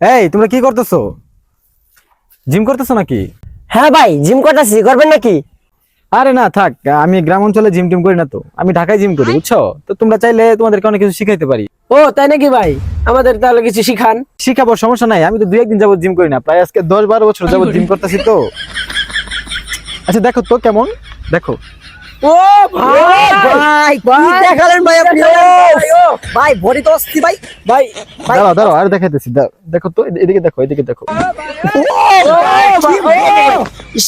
এই তোমরা কি করতেছো? জিম করতেছো নাকি? হ্যাঁ ভাই জিম করতেছি করবেন নাকি? আরে না থাক আমি গ্রাম অঞ্চলে জিম টিম করি না তো। আমি ঢাকায় জিম করি বুঝছ? তো তোমরা চাইলে তোমাদেরকে অনেক কিছু শিখাইতে পারি। ও তাই নাকি ভাই? আমাদের তাহলে কিছু শিখান। শিখাবো সমস্যা নাই। আমি তো দুই একদিন যাবত জিম করি না। প্রায় আজকে দশ বারো বছর যাবত জিম করতেছি তো। আচ্ছা দেখো তো কেমন? দেখো। ও ভাই! ভাই কি দেখালেন ভাই আপনি? ভাই বডি তো অস্থি ভাই। ভাই দাঁড়াও দাঁড়াও আর দেখাইতেছি। দেখো তো এদিকে দেখো এদিকে দেখো।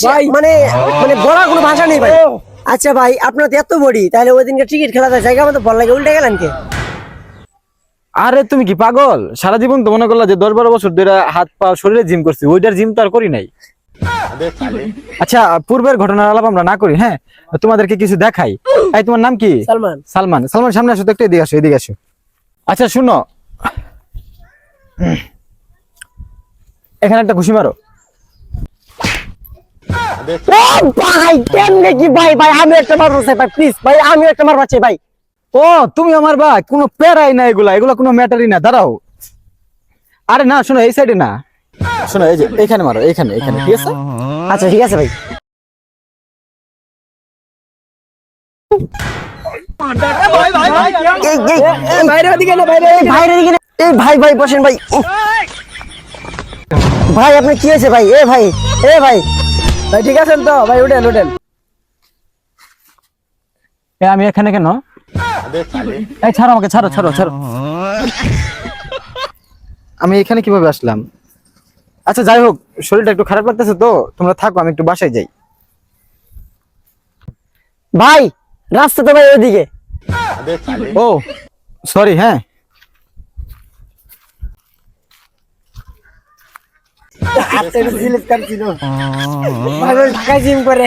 ভাই মানে মানে বলার কোনো ভাষা নেই ভাই। আচ্ছা ভাই আপনার তো এত বডি তাহলে ওই দিনকে টিকিট খেলাতে জায়গা মতো বল লাগে উল্টে গেলেন কে? আরে তুমি কি পাগল? সারা জীবন তো মনে করলা যে দশ বারো বছর ধরে হাত পা শরীরে জিম করছি ওইটার জিম তো আর করি নাই। আচ্ছা পূর্বের ঘটনার আলাপ আমরা না করি হ্যাঁ? তোমাদেরকে কিছু দেখাই। এই তোমার নাম কি? সালমান। সালমান। সালমান সামনে আসো তো একটু এদিকে আসো এদিকে আসো। আচ্ছা শুনো। এখানে একটা ঘুষি মারো। ও ভাই কেমনে কি ভাই ভাই আমি একটা মারবো ভাই প্লিজ ভাই আমি একটা মারবো ভাই। ও তুমি আমার বা কোনো প্যারাই না এগুলা এগুলা কোনো ম্যাটারই না দাঁড়াও। আরে না শোনো এই সাইডে না। শোনো এই যে এখানে মারো এখানে এখানে ঠিক আছে? আচ্ছা ঠিক আছে ভাই। ভাই ভাই বসেন ভাই। ভাই আপনি কি হয়েছে ভাই? এ ভাই এ ভাই। ভাই ঠিক আছেন তো? ভাই উঠেন উঠেন। এ, আমি এখানে কেন? এই ছাড়ো আমাকে ছাড়ো ছাড়ো ছাড়ো। আমি এখানে কীভাবে আসলাম? আচ্ছা যাই হোক শরীরটা একটু খারাপ লাগতেছে তো তোমরা থাকো আমি একটু বাসায় যাই। ভাই রাস্তা তো ভাই ওইদিকে। ও সরি হ্যাঁ। জিম করে।